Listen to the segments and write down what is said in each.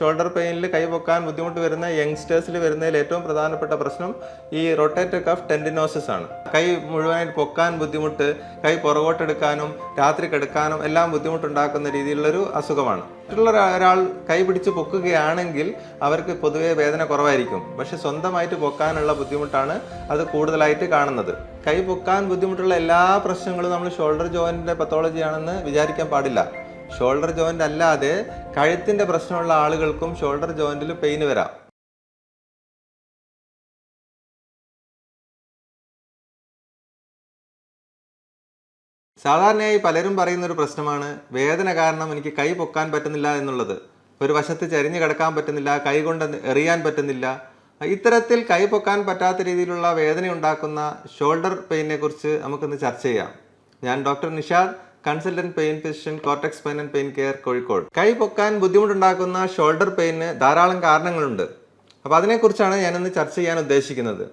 Shoulder പെയിനിൽ കൈ പൊക്കാൻ ബുദ്ധിമുട്ട് വരുന്ന യങ്സ്റ്റേഴ്സിൽ വരുന്നതിൽ ഏറ്റവും പ്രധാനപ്പെട്ട പ്രശ്നം ഈ റൊട്ടേറ്റർ കഫ് ടെൻഡിനോസിസ് ആണ്. കൈ മുഴുവനായിട്ട് പൊക്കാൻ ബുദ്ധിമുട്ട് കൈ പുറകോട്ടെടുക്കാനും രാത്രി കിടക്കാനും എല്ലാം ബുദ്ധിമുട്ടുണ്ടാക്കുന്ന രീതിയിലുള്ളൊരു അസുഖമാണ്. മറ്റുള്ള ഒരാൾ കൈ പിടിച്ച് പൊക്കുകയാണെങ്കിൽ അവർക്ക് പൊതുവെ വേദന കുറവായിരിക്കും. പക്ഷെ സ്വന്തമായിട്ട് പൊക്കാനുള്ള ബുദ്ധിമുട്ടാണ് അത് കൂടുതലായിട്ട് കാണുന്നത്. കൈ പൊക്കാൻ ബുദ്ധിമുട്ടുള്ള എല്ലാ പ്രശ്നങ്ങളും നമ്മൾ ഷോൾഡർ ജോയിന്റിന്റെ പത്തോളജിയാണെന്ന് വിചാരിക്കാൻ പാടില്ല. ഷോൾഡർ ജോയിന്റ് അല്ലാതെ കഴുത്തിന്റെ പ്രശ്നമുള്ള ആളുകൾക്കും ഷോൾഡർ ജോയിന്റിൽ പെയിൻ വരാം. സാധാരണയായി പലരും പറയുന്ന ഒരു പ്രശ്നമാണ് വേദന കാരണം എനിക്ക് കൈ പൊക്കാൻ പറ്റുന്നില്ല എന്നുള്ളത്. ഒരു വശത്ത് ചരിഞ്ഞു കിടക്കാൻ പറ്റുന്നില്ല കൈ കൊണ്ട് എറിയാൻ പറ്റുന്നില്ല. ഇത്തരത്തിൽ കൈ പൊക്കാൻ പറ്റാത്ത രീതിയിലുള്ള വേദന ഉണ്ടാക്കുന്ന ഷോൾഡർ പെയിനെ കുറിച്ച് നമുക്കിന്ന് ചർച്ച ചെയ്യാം. ഞാൻ doctor Nishad consultant pain physician Cortex pain and pain care Kozhikode. കൈ പൊക്കാൻ ബുദ്ധിമുട്ടുണ്ടാക്കുന്ന ഷോൾഡർ പെയിന് ധാരാളം കാരണങ്ങളുണ്ട്. അപ്പോൾ അതിനെക്കുറിച്ചാണ് ഞാനിന്ന് ചർച്ച ചെയ്യാൻ ഉദ്ദേശിക്കുന്നത്.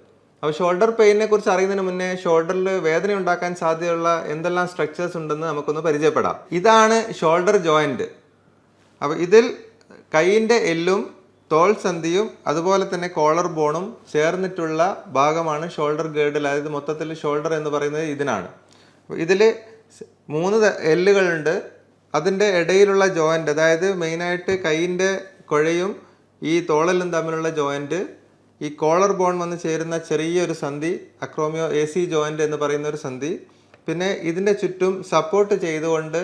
അപ്പോൾ ഷോൾഡർ പെയിനെ കുറിച്ച് അറിയുന്നതിന് മുന്നേ ഷോൾഡറിൽ വേദന ഉണ്ടാക്കാൻ സാധ്യതയുള്ള എന്തെല്ലാം സ്ട്രക്ചേഴ്സ് ഉണ്ടെന്ന് നമുക്കൊന്ന് പരിചയപ്പെടാം. ഇതാണ് ഷോൾഡർ ജോയിന്റ്. അപ്പോൾ ഇതിൽ കൈയിന്റെ എല്ലും തോൾ സന്ധിയും അതുപോലെ തന്നെ കോളർ ബോണും ചേർന്നിട്ടുള്ള ഭാഗമാണ് ഷോൾഡർ ഗേർഡിൽ. അതായത് മൊത്തത്തിൽ ഷോൾഡർ എന്ന് പറയുന്നത് ഇതിനാണ്. ഇതിൽ മൂന്ന് എല്ലുകളുണ്ട്. അതിന്റെ ഇടയിലുള്ള ജോയിന്റ് അതായത് മെയിനായിട്ട് കൈയിന്റെ കുഴയും ഈ തോളലും തമ്മിലുള്ള ജോയിന്റ് ഈ കോളർ ബോൺ വന്ന് ചേരുന്ന ചെറിയൊരു സന്ധി അക്രോമിയോ എ സി ജോയിന്റ് എന്ന് പറയുന്ന ഒരു സന്ധി. പിന്നെ ഇതിന്റെ ചുറ്റും സപ്പോർട്ട് ചെയ്തുകൊണ്ട്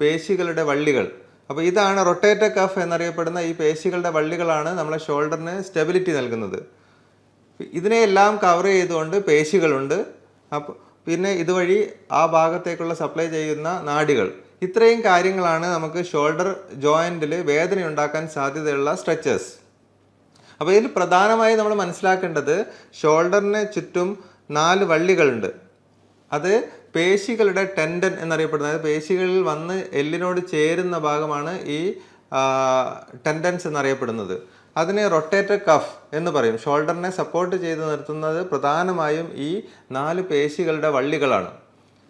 പേശികളുടെ വള്ളികൾ. അപ്പോൾ ഇതാണ് റൊട്ടേറ്റർ കഫ് എന്നറിയപ്പെടുന്ന ഈ പേശികളുടെ വള്ളികളാണ് നമ്മളെ ഷോൾഡറിന് സ്റ്റെബിലിറ്റി നൽകുന്നത്. ഇതിനെയെല്ലാം കവർ ചെയ്തുകൊണ്ട് പേശികളുണ്ട്. അപ്പോൾ പിന്നെ ഇതുവഴി ആ ഭാഗത്തേക്കുള്ള സപ്ലൈ ചെയ്യുന്ന നാടികൾ. ഇത്രയും കാര്യങ്ങളാണ് നമുക്ക് ഷോൾഡർ ജോയിന്റിൽ വേദന ഉണ്ടാക്കാൻ സാധ്യതയുള്ള സ്ട്രെച്ചസ് അപ്പോൾ ഇതിൽ പ്രധാനമായി നമ്മൾ മനസ്സിലാക്കേണ്ടത് ഷോൾഡറിന് ചുറ്റും നാല് വള്ളികളുണ്ട്. അത് പേശികളുടെ ടെൻഡൻ എന്നറിയപ്പെടുന്നത്. അതായത് പേശികളിൽ വന്ന് എല്ലിനോട് ചേരുന്ന ഭാഗമാണ് ഈ ടെൻഡൻസ് എന്നറിയപ്പെടുന്നത്. അതിനെ റൊട്ടേറ്റർ കഫ് എന്ന് പറയും. ഷോൾഡറിനെ സപ്പോർട്ട് ചെയ്ത് നിർത്തുന്നത് പ്രധാനമായും ഈ നാല് പേശികളുടെ വള്ളികളാണ്.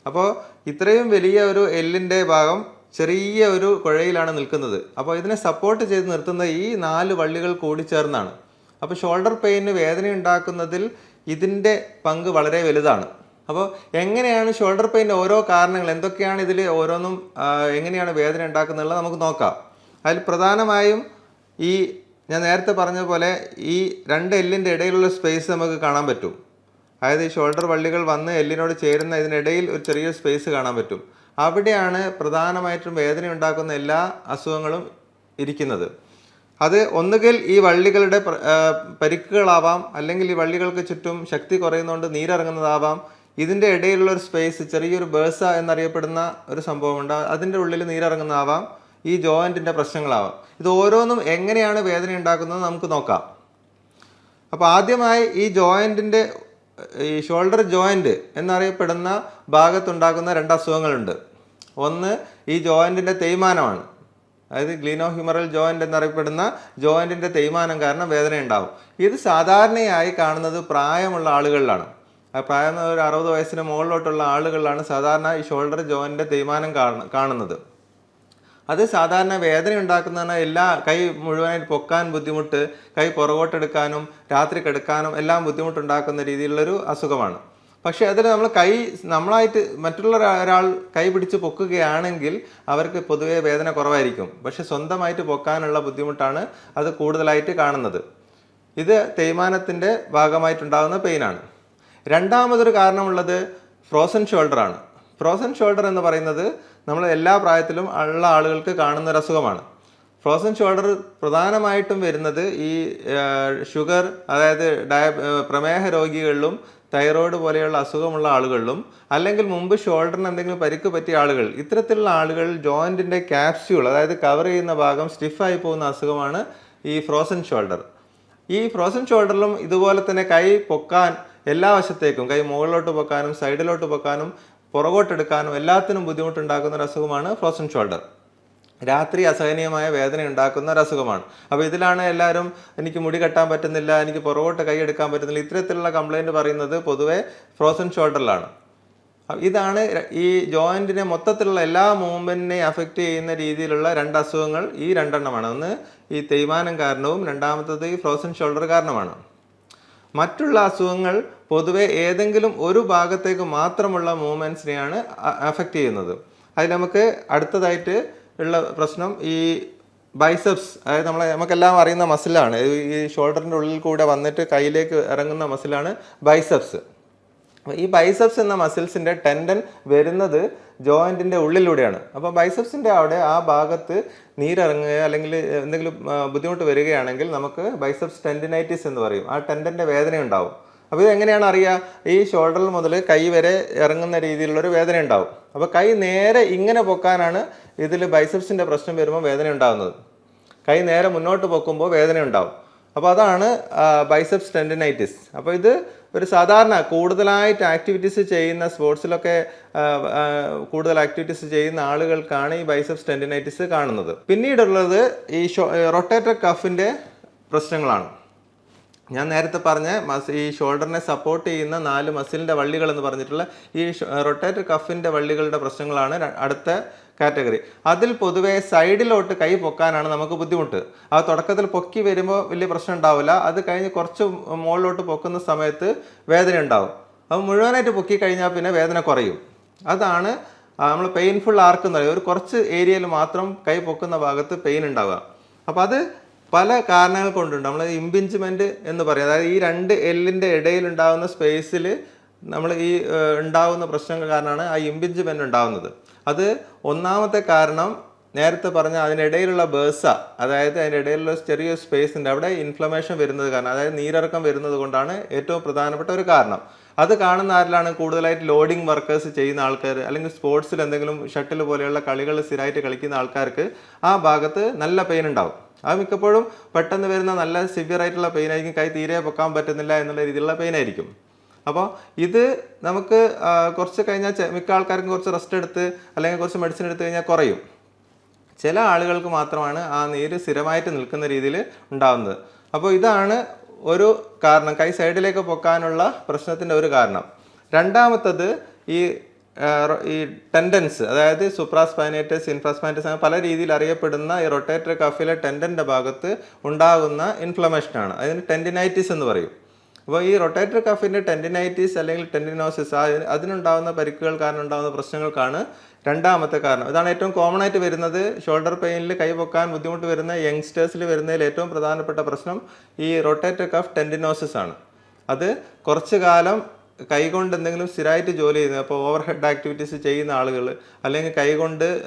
അപ്പോൾ ഇത്രയും വലിയ ഒരു എല്ലിന്റെ ഭാഗം ചെറിയ ഒരു കുഴയിലാണ് നിൽക്കുന്നത്. അപ്പോൾ ഇതിനെ സപ്പോർട്ട് ചെയ്ത് നിർത്തുന്ന ഈ നാല് വള്ളികൾ കൂടി ചേർന്നാണ്. അപ്പോൾ ഷോൾഡർ പെയിന് വേദന ഉണ്ടാക്കുന്നതിൽ ഇതിന്റെ പങ്ക് വളരെ വലുതാണ്. അപ്പോൾ എങ്ങനെയാണ് ഷോൾഡർ പെയിന്റെ ഓരോ കാരണങ്ങൾ എന്തൊക്കെയാണ് ഇതിൽ ഓരോന്നും എങ്ങനെയാണ് വേദന ഉണ്ടാക്കുന്നതെന്നുള്ളത് നമുക്ക് നോക്കാം. അതിൽ പ്രധാനമായും ഈ ഞാൻ നേരത്തെ പറഞ്ഞ പോലെ ഈ രണ്ട് എല്ലിന്റെ ഇടയിലുള്ള സ്പേസ് നമുക്ക് കാണാൻ പറ്റും. അതായത് ഈ ഷോൾഡർ വള്ളികൾ വന്ന് എല്ലിനോട് ചേരുന്ന ഇതിനിടയിൽ ഒരു ചെറിയ സ്പേസ് കാണാൻ പറ്റും. അവിടെയാണ് പ്രധാനമായിട്ടും വേദന ഉണ്ടാക്കുന്ന എല്ലാ അസുഖങ്ങളും ഇരിക്കുന്നത്. അത് ഒന്നുകിൽ ഈ വള്ളികളുടെ പരിക്കുകളാവാം അല്ലെങ്കിൽ ഈ വള്ളികൾക്ക് ചുറ്റും ശക്തി കുറയുന്നതുകൊണ്ട് നീരിറങ്ങുന്നതാവാം. ഇതിന്റെ ഇടയിലുള്ള ഒരു സ്പേസ് ചെറിയൊരു ബേഴ്സ എന്നറിയപ്പെടുന്ന ഒരു സംഭവമുണ്ട്. അതിന്റെ ഉള്ളിൽ നീരിറങ്ങുന്നതാവാം. ഈ ജോയിന്റിന്റെ പ്രശ്നങ്ങളാവാം. ഇത് ഓരോന്നും എങ്ങനെയാണ് വേദന ഉണ്ടാക്കുന്നത് നമുക്ക് നോക്കാം. അപ്പോൾ ആദ്യമായി ഈ ജോയിന്റിന്റെ ഈ ഷോൾഡർ ജോയിന്റ് എന്നറിയപ്പെടുന്ന ഭാഗത്തുണ്ടാക്കുന്ന രണ്ട് അസുഖങ്ങളുണ്ട്. ഒന്ന് ഈ ജോയിന്റിന്റെ തേയ്മാനമാണ്. അതായത് ഗ്ലീനോ ഹ്യൂമറൽ ജോയിന്റ് എന്നറിയപ്പെടുന്ന ജോയിന്റിന്റെ തേയ്മാനം കാരണം വേദന ഉണ്ടാവും. ഇത് സാധാരണയായി കാണുന്നത് പ്രായമുള്ള ആളുകളിലാണ്. പ്രായം ഒരു അറുപത് വയസ്സിന് മുകളിലോട്ടുള്ള ആളുകളിലാണ് സാധാരണ ഈ ഷോൾഡർ ജോയിന്റിന്റെ തേയ്മാനം കാണുന്നത്. അത് സാധാരണ വേദന ഉണ്ടാക്കുന്നതാണ് എല്ലാ കൈ മുഴുവനായിട്ട് പൊക്കാൻ ബുദ്ധിമുട്ട് കൈ പുറകോട്ടെടുക്കാനും രാത്രി കിടക്കാനും എല്ലാം ബുദ്ധിമുട്ടുണ്ടാക്കുന്ന രീതിയിലുള്ളൊരു അസുഖമാണ്. പക്ഷേ അതിൽ നമ്മൾ കൈ നമ്മളായിട്ട് മറ്റുള്ള ഒരാൾ കൈ പിടിച്ച് പൊക്കുകയാണെങ്കിൽ അവർക്ക് പൊതുവേ വേദന കുറവായിരിക്കും. പക്ഷെ സ്വന്തമായിട്ട് പൊക്കാനുള്ള ബുദ്ധിമുട്ടാണ് അത് കൂടുതലായിട്ട് കാണുന്നത്. ഇത് തേയ്മാനത്തിന്റെ ഭാഗമായിട്ടുണ്ടാകുന്ന പെയിനാണ്. രണ്ടാമതൊരു കാരണമുള്ളത് ഫ്രോസൺ ഷോൾഡറാണ്. ഫ്രോസൺ ഷോൾഡർ എന്ന് പറയുന്നത് നമ്മൾ എല്ലാ പ്രായത്തിലും ഉള്ള ആളുകൾക്ക് കാണുന്ന ഒരു അസുഖമാണ്. ഫ്രോസൺ ഷോൾഡർ പ്രധാനമായിട്ടും വരുന്നത് ഈ ഷുഗർ അതായത് ഡയ പ്രമേഹ രോഗികളിലും തൈറോയ്ഡ് പോലെയുള്ള അസുഖമുള്ള ആളുകളിലും അല്ലെങ്കിൽ മുമ്പ് ഷോൾഡറിന് എന്തെങ്കിലും പരിക്ക് പറ്റിയ ആളുകൾ ഇത്തരത്തിലുള്ള ആളുകൾ ജോയിന്റിന്റെ ക്യാപ്സ്യൂൾ അതായത് കവർ ചെയ്യുന്ന ഭാഗം സ്റ്റിഫായി പോകുന്ന അസുഖമാണ് ഈ ഫ്രോസൺ ഷോൾഡർ ഈ ഫ്രോസൺ ഷോൾഡറിലും ഇതുപോലെ തന്നെ കൈ പൊക്കാൻ എല്ലാ വശത്തേക്കും കൈ മുകളിലോട്ട് പൊക്കാനും സൈഡിലോട്ട് പൊക്കാനും പുറകോട്ടെടുക്കാനും എല്ലാത്തിനും ബുദ്ധിമുട്ടുണ്ടാക്കുന്ന ഒരു അസുഖമാണ് ഫ്രോസൺ ഷോൾഡർ രാത്രി അസഹനീയമായ വേദന ഉണ്ടാക്കുന്ന ഒരു അസുഖമാണ്. അപ്പോൾ ഇതിലാണ് എല്ലാവരും എനിക്ക് മുടി കെട്ടാൻ പറ്റുന്നില്ല എനിക്ക് പുറകോട്ട് കൈ എടുക്കാൻ പറ്റുന്നില്ല ഇത്തരത്തിലുള്ള കംപ്ലൈന്റ് പറയുന്നത് പൊതുവേ ഫ്രോസൺ ഷോൾഡറിലാണ് ഇതാണ് ഈ ജോയിന്റിനെ മൊത്തത്തിലുള്ള എല്ലാ മൂവ്മെന്റിനെയും അഫക്റ്റ് ചെയ്യുന്ന രീതിയിലുള്ള രണ്ട് അസുഖങ്ങൾ ഈ രണ്ടെണ്ണമാണ്. ഒന്ന് ഈ തേയ്മാനം കാരണവും രണ്ടാമത്തത് ഈ ഫ്രോസൺ ഷോൾഡർ കാരണമാണ്. മറ്റുള്ള അസുഖങ്ങൾ പൊതുവെ ഏതെങ്കിലും ഒരു ഭാഗത്തേക്ക് മാത്രമുള്ള മൂവ്മെന്റ്സിനെയാണ് അഫക്റ്റ് ചെയ്യുന്നത്. അതിൽ നമുക്ക് അടുത്തതായിട്ട് ഉള്ള പ്രശ്നം ഈ ബൈസെപ്സ് അതായത് നമ്മളെ നമുക്കെല്ലാം അറിയുന്ന മസിലാണ് ഈ ഷോൾഡറിന്റെ ഉള്ളിൽ കൂടെ വന്നിട്ട് കയ്യിലേക്ക് ഇറങ്ങുന്ന മസിലാണ് ബൈസെപ്സ് ഈ ബൈസെപ്സ് എന്ന മസിൽസിന്റെ ടെൻഡൻ വരുന്നത് ജോയിന്റിന്റെ ഉള്ളിലൂടെയാണ്. അപ്പോൾ ബൈസെപ്സിന്റെ അവിടെ ആ ഭാഗത്ത് നീരിറങ്ങുക അല്ലെങ്കിൽ എന്തെങ്കിലും ബുദ്ധിമുട്ട് വരികയാണെങ്കിൽ നമുക്ക് ബൈസെപ്സ് ടെൻഡിനൈറ്റിസ് എന്ന് പറയും. ആ ടെൻഡന്റെ വേദന ഉണ്ടാവും. അപ്പോൾ ഇത് എങ്ങനെയാണ് അറിയുക ഈ ഷോൾഡറിൽ മുതൽ കൈ വരെ ഇറങ്ങുന്ന രീതിയിലുള്ളൊരു വേദന ഉണ്ടാവും. അപ്പോൾ കൈ നേരെ ഇങ്ങനെ പൊക്കാനാണ് ഇതിൽ ബൈസെപ്സിന്റെ പ്രശ്നം വരുമ്പോൾ വേദന ഉണ്ടാകുന്നത് കൈ നേരെ മുന്നോട്ട് പൊക്കുമ്പോൾ വേദന ഉണ്ടാവും. അപ്പോൾ അതാണ് ബൈസെപ്സ് ടെൻഡിനൈറ്റിസ് അപ്പോൾ ഇത് ഒരു സാധാരണ കൂടുതലായിട്ട് ആക്ടിവിറ്റീസ് ചെയ്യുന്ന സ്പോർട്സിലൊക്കെ കൂടുതൽ ആക്ടിവിറ്റീസ് ചെയ്യുന്ന ആളുകൾക്കാണ് ഈ ബൈസെപ്സ് ടെൻഡിനൈറ്റിസ് കാണുന്നത്. പിന്നീടുള്ളത് ഈ റൊട്ടേറ്റർ കഫിന്റെ പ്രശ്നങ്ങളാണ്. ഞാൻ നേരത്തെ പറഞ്ഞ മസ് ഈ ഷോൾഡറിനെ സപ്പോർട്ട് ചെയ്യുന്ന നാല് മസിലിന്റെ വള്ളികൾ എന്ന് പറഞ്ഞിട്ടുള്ള ഈ റൊട്ടേറ്റർ കഫിന്റെ വള്ളികളുടെ പ്രശ്നങ്ങളാണ്. അടുത്ത കാറ്റഗറി. അതിൽ പൊതുവെ സൈഡിലോട്ട് കൈ പൊക്കാനാണ് നമുക്ക് ബുദ്ധിമുട്ട്. ആ തുടക്കത്തിൽ പൊക്കി വരുമ്പോൾ വലിയ പ്രശ്നം ഉണ്ടാവില്ല. അത് കഴിഞ്ഞ് കുറച്ച് മുകളിലോട്ട് പൊക്കുന്ന സമയത്ത് വേദന ഉണ്ടാവും. അത് മുഴുവനായിട്ട് പൊക്കി കഴിഞ്ഞാൽ പിന്നെ വേദന കുറയും. അതാണ് നമ്മൾ പെയിൻഫുൾ ആർക്ക് എന്ന് പറയുന്നത് ഒരു കുറച്ച് ഏരിയയിൽ മാത്രം കൈ പൊക്കുന്ന ഭാഗത്ത് പെയിൻ ഉണ്ടാവുക. അപ്പോൾ അത് പല കാരണങ്ങൾ കൊണ്ടുണ്ട്. നമ്മൾ ഇമ്പിഞ്ച്മെന്റ് എന്ന് പറയും. അതായത് ഈ രണ്ട് എല്ലിന്റെ ഇടയിൽ ഉണ്ടാകുന്ന സ്പേസിൽ നമ്മൾ ഈ ഉണ്ടാകുന്ന പ്രശ്നങ്ങൾ കാരണമാണ് ആ ഇമ്പിഞ്ച്മെന്റ് ഉണ്ടാവുന്നത്. അത് ഒന്നാമത്തെ കാരണം നേരത്തെ പറഞ്ഞ അതിനിടയിലുള്ള ബേസ അതായത് അതിന്റെ ഇടയിലുള്ള ചെറിയ സ്പേസ് ഉണ്ട് അവിടെ ഇൻഫ്ലമേഷൻ വരുന്നത് കാരണം അതായത് നീരിറക്കം വരുന്നത് കൊണ്ടാണ് ഏറ്റവും പ്രധാനപ്പെട്ട ഒരു കാരണം. അത് കാണുന്ന ആരിലാണ് കൂടുതലായിട്ട് ലോഡിംഗ് വർക്കേഴ്സ് ചെയ്യുന്ന ആൾക്കാർ അല്ലെങ്കിൽ സ്പോർട്സിൽ എന്തെങ്കിലും ഷട്ടിൽ പോലെയുള്ള കളികൾ സ്ഥിരമായിട്ട് കളിക്കുന്ന ആൾക്കാർക്ക് ആ ഭാഗത്ത് നല്ല പെയിൻ ഉണ്ടാവും. അത് മിക്കപ്പോഴും പെട്ടെന്ന് വരുന്ന നല്ല സിവിയർ ആയിട്ടുള്ള പെയിൻ ആയിരിക്കും കൈ തീരെ പൊക്കാൻ പറ്റുന്നില്ല എന്നുള്ള രീതിയിലുള്ള പെയിൻ ആയിരിക്കും. അപ്പോൾ ഇത് നമുക്ക് കുറച്ച് കഴിഞ്ഞാൽ മിക്ക ആൾക്കാർക്കും കുറച്ച് റെസ്റ്റ് എടുത്ത് അല്ലെങ്കിൽ കുറച്ച് മെഡിസിൻ എടുത്തു കഴിഞ്ഞാൽ കുറയും. ചില ആളുകൾക്ക് മാത്രമാണ് ആ നീര് സ്ഥിരമായിട്ട് നിൽക്കുന്ന രീതിയിൽ ഉണ്ടാകുന്നത് അപ്പോൾ ഇതാണ് ഒരു കാരണം. കൈ സൈഡിലേക്ക് പൊക്കാനുള്ള പ്രശ്നത്തിന്റെ ഒരു കാരണം. രണ്ടാമത്തത് ഈ ഈ ടെൻഡൻസ് അതായത് സുപ്രാസ്പാനേറ്റസ് ഇൻഫ്രാസ്പാനേറ്റസ് അങ്ങനെ പല രീതിയിൽ അറിയപ്പെടുന്ന ഈ റൊട്ടേറ്റർ കഫിലെ ടെൻഡന്റെ ഭാഗത്ത് ഉണ്ടാകുന്ന ഇൻഫ്ലമേഷനാണ് അതിന് ടെൻഡിനൈറ്റിസ് എന്ന് പറയും. അപ്പോൾ ഈ റൊട്ടേറ്റർ കഫിന്റെ ടെൻഡിനൈറ്റിസ് അല്ലെങ്കിൽ ടെൻഡിനോസിസ് അതിനുണ്ടാകുന്ന പരിക്കുകൾ കാരണം ഉണ്ടാകുന്ന പ്രശ്നങ്ങൾക്കാണ് രണ്ടാമത്തെ കാരണം. ഇതാണ് ഏറ്റവും കോമൺ ആയിട്ട് വരുന്നത്. ഷോൾഡർ പെയിനിൽ കൈ പൊക്കാൻ ബുദ്ധിമുട്ട് വരുന്ന യങ്സ്റ്റേഴ്സിൽ വരുന്നതിൽ ഏറ്റവും പ്രധാനപ്പെട്ട പ്രശ്നം ഈ റൊട്ടേറ്റർ കഫ് ടെൻഡിനോസിസ് ആണ്. അത് കുറച്ച് കാലം കൈകൊണ്ട് എന്തെങ്കിലും സ്ഥിരമായിട്ട് ജോലി ചെയ്യുന്ന അപ്പോൾ ഓവർ ഹെഡ് ആക്ടിവിറ്റീസ് ചെയ്യുന്ന ആളുകൾ അല്ലെങ്കിൽ കൈകൊണ്ട്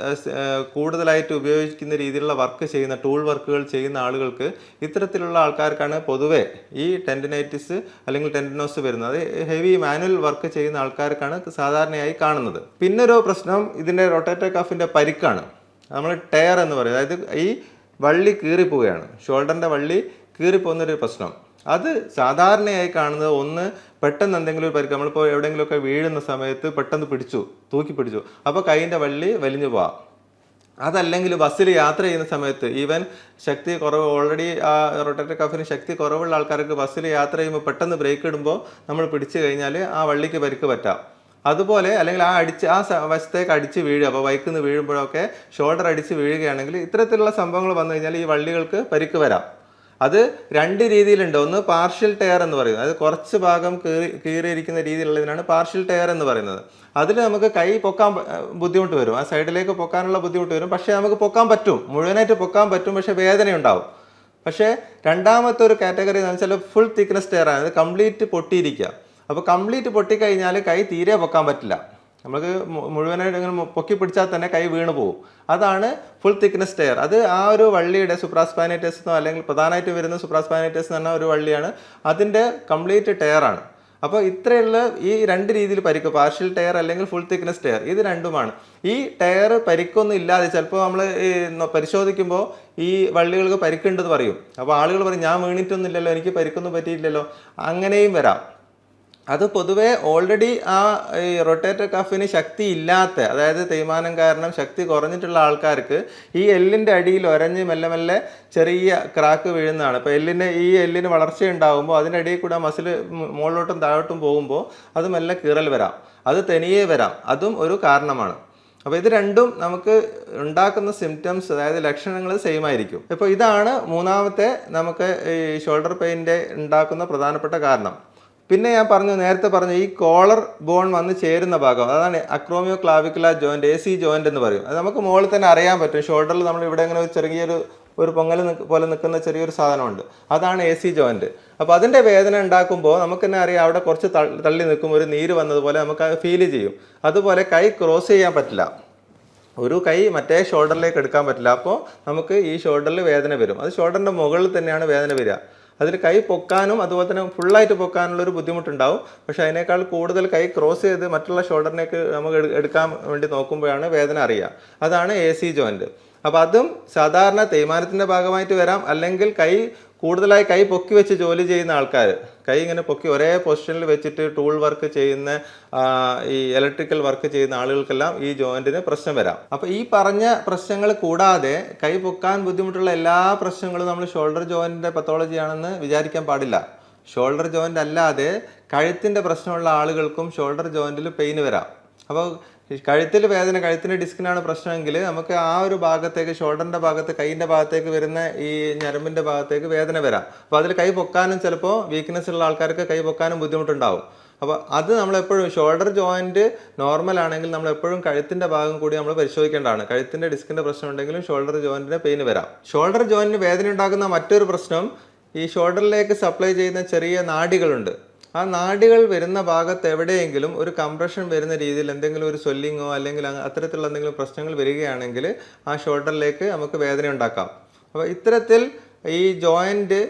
കൂടുതലായിട്ട് ഉപയോഗിക്കുന്ന രീതിയിലുള്ള വർക്ക് ചെയ്യുന്ന ടൂൾ വർക്കുകൾ ചെയ്യുന്ന ആളുകൾക്ക് ഇത്തരത്തിലുള്ള ആൾക്കാർക്കാണ് പൊതുവേ ഈ ടെൻഡിനൈറ്റിസ് അല്ലെങ്കിൽ ടെൻഡിനോസ് വരുന്നത്. ഹെവി മാനുവൽ വർക്ക് ചെയ്യുന്ന ആൾക്കാർക്കാണ് സാധാരണയായി കാണുന്നത്. പിന്നൊരു പ്രശ്നം ഇതിന്റെ റൊട്ടേറ്റർ കഫിന്റെ പരിക്കാണ്. നമ്മൾ ടയർ എന്ന് പറയും. അതായത് ഈ വള്ളി കീറിപ്പോവുകയാണ്. ഷോൾഡറിന്റെ വള്ളി കീറിപ്പോകുന്നൊരു പ്രശ്നം. അത് സാധാരണയായി കാണുന്നത് ഒന്ന് പെട്ടെന്ന് എന്തെങ്കിലും ഒരു പരിക്ക് നമ്മളിപ്പോൾ എവിടെയെങ്കിലുമൊക്കെ വീഴുന്ന സമയത്ത് പെട്ടെന്ന് പിടിച്ചു തൂക്കി പിടിച്ചു. അപ്പോൾ കൈയിന്റെ വള്ളി വലിഞ്ഞു പോവാം. അതല്ലെങ്കിൽ ബസ്സിൽ യാത്ര ചെയ്യുന്ന സമയത്ത് ഈവൻ ശക്തി കുറവ് ഓൾറെഡി ആ റൊട്ടേറ്റർ കഫിന് ശക്തി കുറവുള്ള ആൾക്കാർക്ക് ബസ്സിൽ യാത്ര ചെയ്യുമ്പോൾ പെട്ടെന്ന് ബ്രേക്ക് ഇടുമ്പോൾ നമ്മൾ പിടിച്ചു കഴിഞ്ഞാൽ ആ വള്ളിക്ക് പരിക്ക് പറ്റാം. അതുപോലെ അല്ലെങ്കിൽ ആ അടിച്ച് ആ വശത്തേക്ക് അടിച്ച് വീഴുക. അപ്പോൾ ബൈക്കിൽ നിന്ന് വീഴുമ്പോഴൊക്കെ ഷോൾഡർ അടിച്ച് വീഴുകയാണെങ്കിൽ ഇത്തരത്തിലുള്ള സംഭവങ്ങൾ വന്നു കഴിഞ്ഞാൽ ഈ വള്ളികൾക്ക് പരിക്ക് വരാം. അത് രണ്ട് രീതിയിലുണ്ട്. ഒന്ന് പാർഷ്യൽ ടയർ എന്ന് പറയുന്നത്. അത് കുറച്ച് ഭാഗം കീറി കീറിയിരിക്കുന്ന രീതിയിലുള്ളതിനാണ് പാർഷ്യൽ ടയർ എന്ന് പറയുന്നത്. അതിൽ നമുക്ക് കൈ പൊക്കാൻ ബുദ്ധിമുട്ട് വരും. ആ സൈഡിലേക്ക് പൊക്കാനുള്ള ബുദ്ധിമുട്ട് വരും. പക്ഷേ നമുക്ക് പൊക്കാൻ പറ്റും. മുഴുവനായിട്ട് പൊക്കാൻ പറ്റും. പക്ഷേ വേദനയുണ്ടാവും. പക്ഷേ രണ്ടാമത്തെ ഒരു കാറ്റഗറി എന്ന് വെച്ചാൽ ഫുൾ തിക്നെസ് ടയർ ആണ്. അത് കംപ്ലീറ്റ് പൊട്ടിയിരിക്കുക. അപ്പോൾ കംപ്ലീറ്റ് പൊട്ടിക്കഴിഞ്ഞാൽ കൈ തീരെ പൊക്കാൻ പറ്റില്ല. നമുക്ക് മുഴുവനായിട്ട് ഇങ്ങനെ പൊക്കി പിടിച്ചാൽ തന്നെ കൈ വീണ് പോകും അതാണ് ഫുൾ തിക്നെസ് ടയർ അത് ആ ഒരു വള്ളിയുടെ സുപ്രാസ്പാനൈറ്റസ് എന്നോ അല്ലെങ്കിൽ പ്രധാനമായിട്ട് വരുന്ന സുപ്രാസ്പാനൈറ്റസ് എന്ന് പറഞ്ഞ ഒരു വള്ളിയാണ്. അതിന്റെ കംപ്ലീറ്റ് ടയറാണ് അപ്പോൾ ഇത്രയുള്ള ഈ രണ്ട് രീതിയിൽ പരിക്ക് പാർഷ്യൽ ടയർ അല്ലെങ്കിൽ ഫുൾ തിക്നെസ് ടയർ ഇത് രണ്ടുമാണ്. ഈ ടയർ പരിക്കൊന്നും ഇല്ലാതെ ചിലപ്പോൾ നമ്മൾ പരിശോധിക്കുമ്പോൾ ഈ വള്ളികൾക്ക് പരിക്കുണ്ടെന്ന് പറയും. അപ്പോൾ ആളുകൾ പറയും ഞാൻ വീണിട്ടൊന്നുമില്ലല്ലോ എനിക്ക് പരിക്കൊന്നും പറ്റിയില്ലല്ലോ അങ്ങനെയും വരാം. അത് പൊതുവേ ഓൾറെഡി ആ ഈ റൊട്ടേറ്റർ കഫിന് ശക്തി ഇല്ലാത്ത അതായത് തേയ്മാനം കാരണം ശക്തി കുറഞ്ഞിട്ടുള്ള ആൾക്കാർക്ക് ഈ എല്ലിന്റെ അടിയിൽ ഒരഞ്ഞ് മെല്ലെ മെല്ലെ ചെറിയ ക്രാക്ക് വീഴുന്നതാണ്. അപ്പോൾ എല്ലിന് ഈ എല്ലിന് വളർച്ച ഉണ്ടാകുമ്പോൾ അതിന്റെ അടിയിൽ കൂടെ മസിൽ മുകളിലോട്ടും താഴോട്ടും പോകുമ്പോൾ അത് മെല്ലെ കീറൽ വരാം. അത് തനിയേ വരാം. അതും ഒരു കാരണമാണ്. അപ്പോൾ ഇത് രണ്ടും നമുക്ക് ഉണ്ടാക്കുന്ന സിംറ്റംസ് അതായത് ലക്ഷണങ്ങൾ സെയിം ആയിരിക്കും. ഇപ്പോൾ ഇതാണ് മൂന്നാമത്തെ നമുക്ക് ഈ ഷോൾഡർ പെയിന്റെ ഉണ്ടാക്കുന്ന പ്രധാനപ്പെട്ട കാരണം. പിന്നെ ഞാൻ പറഞ്ഞു നേരത്തെ പറഞ്ഞു ഈ കോളർ ബോൺ വന്ന് ചേരുന്ന ഭാഗം അതാണ് acromioclavicular joint A C joint എന്ന് പറയും. അത് നമുക്ക് മുകളിൽ തന്നെ അറിയാൻ പറ്റും. ഷോൾഡറിൽ നമ്മൾ ഇവിടെ ഇങ്ങനെ ഒരു ചെറിയൊരു ഒരു പൊങ്ങൽ പോലെ നിൽക്കുന്ന ചെറിയൊരു സാധനമുണ്ട്. അതാണ് എ സി ജോയിന്റ് അപ്പോൾ അതിന്റെ വേദന ഉണ്ടാക്കുമ്പോൾ നമുക്ക് തന്നെ അറിയാം അവിടെ കുറച്ച് തള്ളി നിൽക്കും ഒരു നീര് വന്നതുപോലെ നമുക്ക് ഫീൽ ചെയ്യും. അതുപോലെ കൈ ക്രോസ് ചെയ്യാൻ പറ്റില്ല. ഒരു കൈ മറ്റേ ഷോൾഡറിലേക്ക് എടുക്കാൻ പറ്റില്ല. അപ്പോൾ നമുക്ക് ഈ ഷോൾഡറിൽ വേദന വരും. അത് ഷോൾഡറിന്റെ മുകളിൽ തന്നെയാണ് വേദന വരിക. അതിൽ കൈ പൊക്കാനും അതുപോലെ തന്നെ ഫുള്ളായിട്ട് പൊക്കാനുള്ള ഒരു ബുദ്ധിമുട്ടുണ്ടാവും. പക്ഷെ അതിനേക്കാൾ കൂടുതൽ കൈ ക്രോസ് ചെയ്ത് മറ്റുള്ള ഷോൾഡറിനേക്ക് നമുക്ക് എടുക്കാൻ വേണ്ടി നോക്കുമ്പോഴാണ് വേദന അറിയുക. അതാണ് എ സി ജോയിന്റ് അപ്പോൾ അതും സാധാരണ തേയ്മാനത്തിന്റെ ഭാഗമായിട്ട് വരാം. അല്ലെങ്കിൽ കൈ കൂടുതലായി കൈ പൊക്കി വെച്ച് ജോലി ചെയ്യുന്ന ആൾക്കാർ കൈ ഇങ്ങനെ പൊക്കി ഒരേ പൊസിഷനിൽ വെച്ചിട്ട് ടൂൾ വർക്ക് ചെയ്യുന്ന ഈ ഇലക്ട്രിക്കൽ വർക്ക് ചെയ്യുന്ന ആളുകൾക്കെല്ലാം ഈ ജോയിന്റിന് പ്രശ്നം വരാം. അപ്പോൾ ഈ പറഞ്ഞ പ്രശ്നങ്ങൾ കൂടാതെ കൈ പൊക്കാൻ ബുദ്ധിമുട്ടുള്ള എല്ലാ പ്രശ്നങ്ങളും നമ്മൾ ഷോൾഡർ ജോയിന്റിന്റെ പത്തോളജി ആണെന്ന് വിചാരിക്കാൻ പാടില്ല. ഷോൾഡർ ജോയിന്റ് അല്ലാതെ കഴുത്തിന്റെ പ്രശ്നമുള്ള ആളുകൾക്കും ഷോൾഡർ ജോയിന്റിൽ പെയിൻ വരാം. അപ്പോൾ കഴുത്തിൽ വേദന കഴുത്തിന്റെ ഡിസ്കിനാണ് പ്രശ്നമെങ്കിൽ നമുക്ക് ആ ഒരു ഭാഗത്തേക്ക് ഷോൾഡറിന്റെ ഭാഗത്ത് കൈയിന്റെ ഭാഗത്തേക്ക് വരുന്ന ഈ ഞരമ്പിന്റെ ഭാഗത്തേക്ക് വേദന വരാം. അപ്പോൾ അതിൽ കൈ പൊക്കാനും ചിലപ്പോൾ വീക്ക്നെസ് ഉള്ള ആൾക്കാർക്ക് കൈ പൊക്കാനും ബുദ്ധിമുട്ടുണ്ടാവും. അപ്പോൾ അത് നമ്മളെപ്പോഴും ഷോൾഡർ ജോയിന്റ് നോർമൽ ആണെങ്കിൽ നമ്മളെപ്പോഴും കഴുത്തിന്റെ ഭാഗം കൂടി നമ്മൾ പരിശോധിക്കേണ്ടതാണ്. കഴുത്തിന്റെ ഡിസ്കിന്റെ പ്രശ്നം ഉണ്ടെങ്കിലും ഷോൾഡർ ജോയിന്റിന്റെ പെയിൻ വരാം. ഷോൾഡർ ജോയിന്റിന് വേദന ഉണ്ടാക്കുന്ന മറ്റൊരു പ്രശ്നം ഈ ഷോൾഡറിലേക്ക് സപ്ലൈ ചെയ്യുന്ന ചെറിയ നാഡികളുണ്ട്. ആ നാഡികൾ വരുന്ന ഭാഗത്ത് എവിടെയെങ്കിലും ഒരു കംപ്രഷൻ വരുന്ന രീതിയിൽ എന്തെങ്കിലും ഒരു സ്വെല്ലിങ്ങോ അല്ലെങ്കിൽ അത്തരത്തിലുള്ള എന്തെങ്കിലും പ്രശ്നങ്ങൾ വരികയാണെങ്കിൽ ആ ഷോൾഡറിലേക്ക് നമുക്ക് വേദന ഉണ്ടാക്കാം. അപ്പോൾ ഇത്തരത്തിൽ ഈ ജോയിന്റ്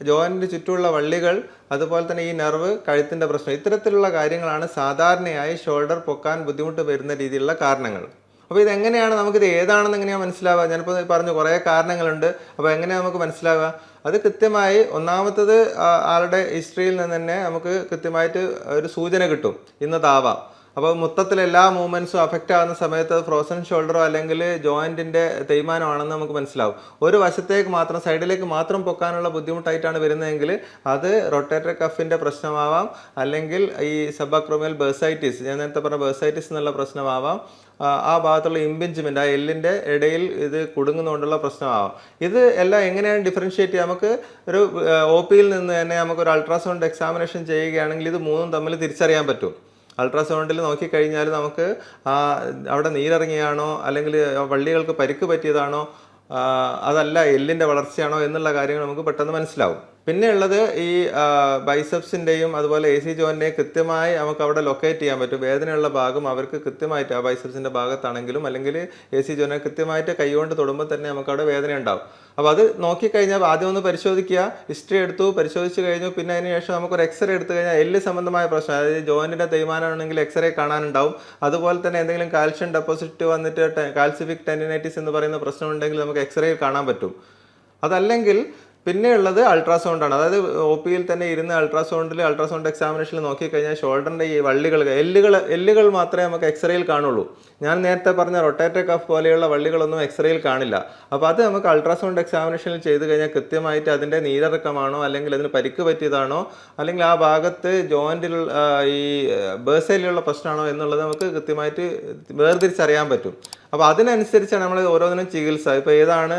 ജോയിന്റിന് ചുറ്റുമുള്ള വള്ളികൾ അതുപോലെ തന്നെ ഈ നെർവ് കഴുത്തിന്റെ പ്രശ്നം ഇത്തരത്തിലുള്ള കാര്യങ്ങളാണ് സാധാരണയായി ഷോൾഡർ പൊക്കാൻ ബുദ്ധിമുട്ട് വരുന്ന രീതിയിലുള്ള കാരണങ്ങൾ. അപ്പോൾ ഇതെങ്ങനെയാണ് നമുക്കിത് ഏതാണെന്ന് എങ്ങനെയാണ് മനസ്സിലാവുക? ഞാനിപ്പോൾ പറഞ്ഞു കുറേ കാരണങ്ങളുണ്ട്. അപ്പോൾ എങ്ങനെയാണ് നമുക്ക് മനസ്സിലാവുക? അത് കൃത്യമായി ഒന്നാമത്തത് ആളുടെ ഹിസ്റ്ററിയിൽ നിന്ന് തന്നെ നമുക്ക് കൃത്യമായിട്ട് ഒരു സൂചന കിട്ടും. ഇന്നതാവാം. അപ്പോൾ മൊത്തത്തിൽ എല്ലാ മൂവ്മെന്റ്സും അഫക്റ്റ് ആകുന്ന സമയത്ത് ഫ്രോസൺ ഷോൾഡറോ അല്ലെങ്കിൽ ജോയിന്റിന്റെ തേയ്മാനമാണെന്ന് നമുക്ക് മനസ്സിലാവും. ഒരു വശത്തേക്ക് മാത്രം സൈഡിലേക്ക് മാത്രം പൊക്കാനുള്ള ബുദ്ധിമുട്ടായിട്ടാണ് വരുന്നതെങ്കിൽ അത് റൊട്ടേറ്റർ കഫിന്റെ പ്രശ്നമാവാം. അല്ലെങ്കിൽ ഈ സബാക്രോമിയൽ ബേസൈറ്റിസ് ഞാൻ നേരത്തെ പറഞ്ഞ ബേസൈറ്റിസ് എന്നുള്ള പ്രശ്നമാവാം. ആ, ഭാഗത്തുള്ള ഇമ്പിഞ്ച്മെന്റ് ആ എല്ലിന്റെ ഇടയിൽ ഇത് കുടുങ്ങുന്നതുകൊണ്ടുള്ള പ്രശ്നമാവാം. ഇത് എല്ലാം എങ്ങനെയാണ് ഡിഫറൻഷിയേറ്റ് ചെയ്യുക? നമുക്ക് ഒരു ഒ പിയിൽ നിന്ന് തന്നെ നമുക്ക് ഒരു അൾട്രാസൗണ്ട് എക്സാമിനേഷൻ ചെയ്യുകയാണെങ്കിൽ ഇത് മൂന്നും തമ്മിൽ തിരിച്ചറിയാൻ പറ്റും. അൾട്രാസൗണ്ടിൽ നോക്കിക്കഴിഞ്ഞാൽ നമുക്ക് ആ അവിടെ നീരിറങ്ങിയാണോ അല്ലെങ്കിൽ വള്ളികൾക്ക് പരിക്ക് പറ്റിയതാണോ അതല്ല എല്ലിന്റെ വളർച്ചയാണോ എന്നുള്ള കാര്യങ്ങൾ നമുക്ക് പെട്ടെന്ന് മനസ്സിലാവും. പിന്നെ ഉള്ളത് ഈ ബൈസെപ്സിന്റെയും അതുപോലെ എ സി ജോയിന്റെയും കൃത്യമായി നമുക്ക് അവിടെ ലൊക്കേറ്റ് ചെയ്യാൻ പറ്റും. വേദനയുള്ള ഭാഗം അവർക്ക് കൃത്യമായിട്ട് ആ ബൈസെപ്സിന്റെ ഭാഗത്താണെങ്കിലും അല്ലെങ്കിൽ എ സി ജോയിനെ കൃത്യമായിട്ട് കൈകൊണ്ട് തൊടുമ്പോൾ തന്നെ നമുക്ക് അവിടെ വേദന ഉണ്ടാവും. അപ്പോൾ അത് നോക്കിക്കഴിഞ്ഞാൽ ആദ്യം ഒന്ന് പരിശോധിക്കുക. ഹിസ്റ്ററി എടുത്തു പരിശോധിച്ച് കഴിഞ്ഞു. പിന്നെ അതിന് ശേഷം നമുക്കൊരു എക്സ്റേ എടുത്തു കഴിഞ്ഞാൽ എല്ല് സംബന്ധമായ പ്രശ്നം അതായത് ജോയിന്റിന്റെ തേയ്മാനമാണെങ്കിൽ എക്സ്റേ കാണാനുണ്ടാവും. അതുപോലെ തന്നെ എന്തെങ്കിലും കാൽഷ്യം ഡെപ്പോസിറ്റ് വന്നിട്ട് കാൽസിഫിക് ടെൻഡിനൈറ്റിസ് എന്ന് പറയുന്ന പ്രശ്നം ഉണ്ടെങ്കിൽ നമുക്ക് എക്സ്റേ കാണാൻ പറ്റും. അതല്ലെങ്കിൽ പിന്നെയുള്ളത് അൾട്രാസൗണ്ടാണ് അതായത് ഒ പിയിൽ തന്നെ ഇരുന്ന് അൾട്രാസൗണ്ടിൽ അൾട്രാസൗണ്ട് എക്സാമിനേഷനിൽ നോക്കിക്കഴിഞ്ഞാൽ ഷോൾഡറിന്റെ ഈ വള്ളികൾ എല്ലുകൾ എല്ലുകൾ മാത്രമേ നമുക്ക് എക്സ്റേയിൽ കാണുള്ളൂ. ഞാൻ നേരത്തെ പറഞ്ഞ റൊട്ടേറ്റർ കഫ് പോലെയുള്ള വള്ളികളൊന്നും എക്സ്റേയിൽ കാണില്ല. അപ്പോൾ അത് നമുക്ക് അൾട്രാസൗണ്ട് എക്സാമിനേഷനിൽ ചെയ്ത് കഴിഞ്ഞാൽ കൃത്യമായിട്ട് അതിന്റെ നീരിറക്കമാണോ അല്ലെങ്കിൽ അതിന് പരിക്ക് പറ്റിയതാണോ അല്ലെങ്കിൽ ആ ഭാഗത്ത് ജോയിന്റിൽ ഈ ബേഴ്സയിലുള്ള പ്രശ്നമാണോ എന്നുള്ളത് നമുക്ക് കൃത്യമായിട്ട് വേർതിരിച്ചറിയാൻ പറ്റും. അപ്പോൾ അതിനനുസരിച്ചാണ് നമ്മൾ ഓരോന്നിനും ചികിത്സ. ഇപ്പോൾ ഏതാണ്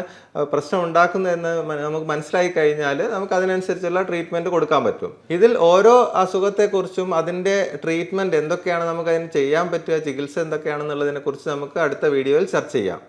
പ്രശ്നം ഉണ്ടാക്കുന്നതെന്ന് നമുക്ക് നമുക്ക് മനസ്സിലായി കഴിഞ്ഞാൽ നമുക്ക് അതിനനുസരിച്ചുള്ള ട്രീറ്റ്മെന്റ് കൊടുക്കാൻ പറ്റും. ഇതിൽ ഓരോ അസുഖത്തെക്കുറിച്ചും അതിന്റെ ട്രീറ്റ്മെന്റ് എന്തൊക്കെയാണ് നമുക്ക് അതിന് ചെയ്യാൻ പറ്റുക ചികിത്സ എന്തൊക്കെയാണെന്നുള്ളതിനെ കുറിച്ച് നമുക്ക് അടുത്ത വീഡിയോയിൽ ചർച്ച ചെയ്യാം.